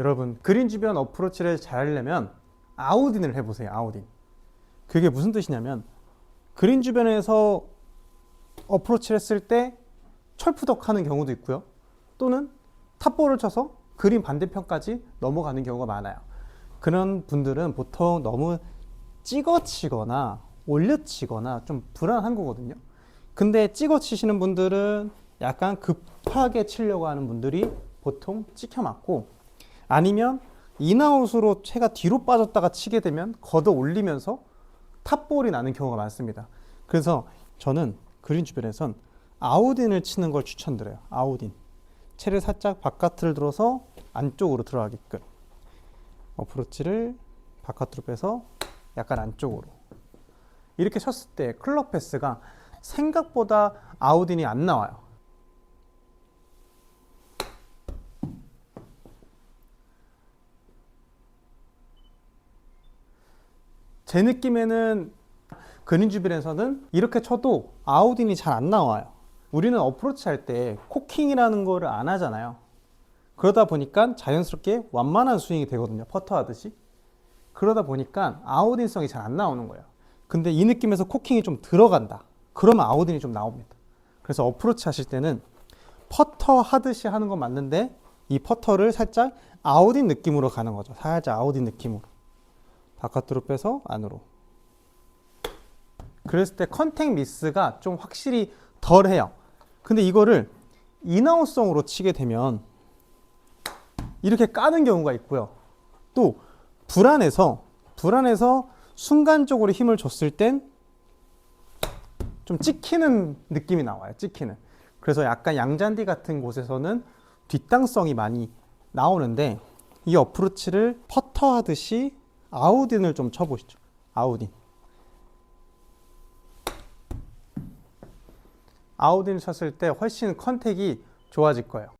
여러분 그린 주변 어프로치를 잘 하려면 아웃인을 해보세요. 아웃인. 그게 무슨 뜻이냐면 그린 주변에서 어프로치를 했을 때 철푸덕 하는 경우도 있고요. 또는 탑볼을 쳐서 그린 반대편까지 넘어가는 경우가 많아요. 그런 분들은 보통 너무 찍어치거나 올려치거나 좀 불안한 거거든요. 근데 찍어치시는 분들은 약간 급하게 치려고 하는 분들이 보통 찍혀 맞고 아니면 인아웃으로 채가 뒤로 빠졌다가 치게 되면 걷어 올리면서 탑볼이 나는 경우가 많습니다. 그래서 저는 그린 주변에선 아웃인을 치는 걸 추천드려요. 아웃인. 채를 살짝 바깥을 들어서 안쪽으로 들어가게끔. 어프로치를 바깥으로 빼서 약간 안쪽으로. 이렇게 쳤을 때 클럽 패스가 생각보다 아웃인이 안 나와요. 제 느낌에는 그린 주변에서는 이렇게 쳐도 아웃인이 잘 안 나와요. 우리는 어프로치 할 때 코킹이라는 거를 안 하잖아요. 그러다 보니까 자연스럽게 완만한 스윙이 되거든요. 퍼터 하듯이. 그러다 보니까 아웃인성이 잘 안 나오는 거예요. 근데 이 느낌에서 코킹이 좀 들어간다. 그러면 아웃인이 좀 나옵니다. 그래서 어프로치 하실 때는 퍼터 하듯이 하는 건 맞는데 이 퍼터를 살짝 아웃인 느낌으로 가는 거죠. 살짝 아웃인 느낌으로. 바깥으로 빼서 안으로. 그랬을 때 컨택 미스가 좀 확실히 덜 해요. 근데 이거를 인아웃성으로 치게 되면 이렇게 까는 경우가 있고요. 또 불안해서 불안해서 순간적으로 힘을 줬을 땐 좀 찍히는 느낌이 나와요. 찍히는. 그래서 약간 양잔디 같은 곳에서는 뒷땅성이 많이 나오는데 이 어프로치를 퍼터 하듯이 아웃인을 좀 쳐보시죠. 아웃인. 아웃인 쳤을 때 훨씬 컨택이 좋아질 거예요.